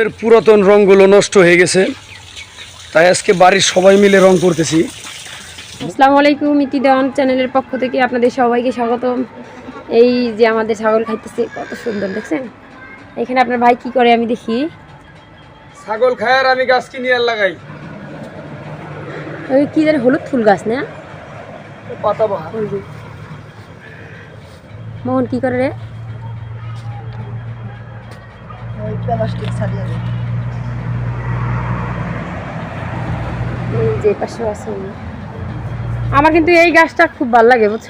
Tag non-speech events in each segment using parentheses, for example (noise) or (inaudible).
এর পুরাতন রঙগুলো নষ্ট হয়ে গেছে। তাই আজকে বাড়ির সবাই মিলে রং করতেছি। আসসালামু আলাইকুম ইতি দেওয়ান চ্যানেলের পক্ষ থেকে আপনাদের সবাইকে স্বাগতম। এই যে আমাদের ছাগল খাইতেছে কত সুন্দর দেখছেন? এখানে আপনার ভাই কি করে আমি দেখি। ছাগল খায় আর আমি গাছ কিনে আর লাগাই। ওই কি জানি হলুদ ফুল গাছ না? পাতা মোহন কি করে রে? এই যে পাশে আছে আমার কিন্তু এই গাছটা খুব ভালো লাগে বুঝছ?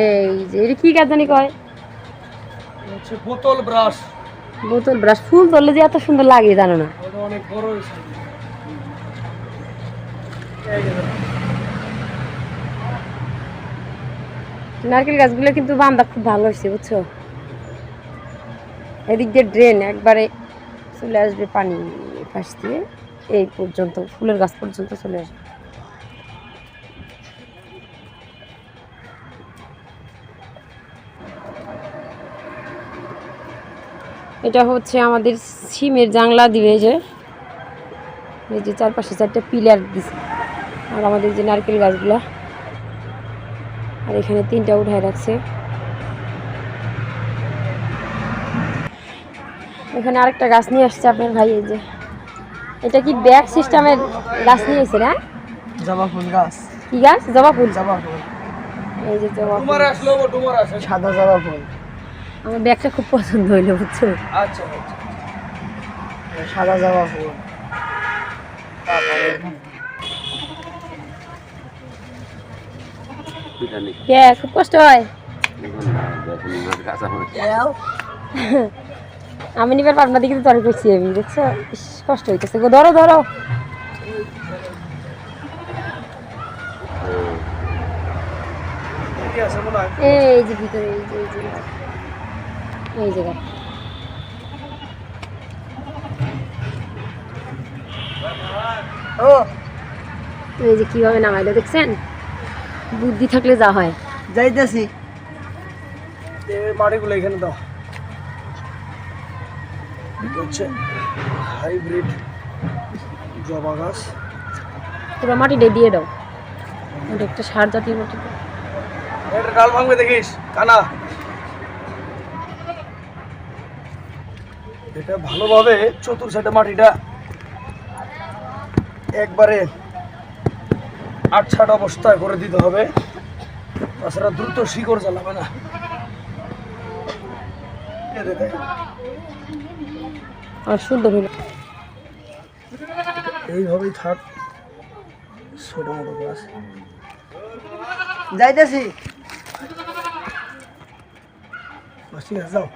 এই যে এটা কি গাছ জানি কয়? বোতল ব্রাশ। বোতল ব্রাশ। ফুল ধরলে যে এত সুন্দর লাগে জানো না। অনেক বড় নারকেল গাছগুলো কিন্তু বান্দা খুব ভালো হয়েছে বুঝছ? এদিক দিয়ে ড্রেন একবারে চলে আসবে পানি পাশ দিয়ে, এই পর্যন্ত, ফুলের গাছ পর্যন্ত চলে আসবে। এটা হচ্ছে আমাদের সিমের জাংলা দিবে যে, এই যে চারপাশে চারটে পিলার দিছে, আর আমাদের যে নারকেল গাছগুলা, আর এখানে তিনটা উঠায় রাখছে। এখানে আরেকটা গাছ নিয়ে আসছে আপনার ভাই এই যে। এটা কি ব্যাগ সিস্টেমের গাছ নিয়ে এসে না? জবা ফুল গাছ। কি গাছ? জবা ফুল? জবা ফুল। এই যে জবা ফুল। তোমার আসলো তোমার আসে সাদা জবা ফুল। আমার ব্যাগটা খুব পছন্দ হইল বুঝছ? আচ্ছা আচ্ছা। সাদা জবা ফুল। খুব কষ্ট হয়। (laughs) আমি নিবার পারব না দেখি তো তরে করছি আমি দেখছ? কষ্ট হইতেছে গো ধরো ধরো। কি আছে এই যে ভিতরে এই যে এই যে এই যে। গাছ। ও। এই যে কীভাবে নামাইলো দেখছেন? বুদ্ধি থাকলে যা হয়। যাইতেছি। মাটিগুলো এখানে দাও। এটা হচ্ছে হাইব্রিড জবা গাছ। মাটিটা দিয়ে দাও। একটা সার জাতীয় মাটি। এটা ডাল ভাঙবে দেখিস কানা। এটা ভালোভাবে চতুর সাইডে মাটিটা একবারে আটছাট অবস্থায় করে দিতে হবে। তাছাড়া দ্রুত শিকড় জ্বালাবে না এ দেখে, আর সুন্দর হইল এইভাবেই থাক ছোট মোটো গাছ যাইতেছি। বাস ঠিক আছে যাও।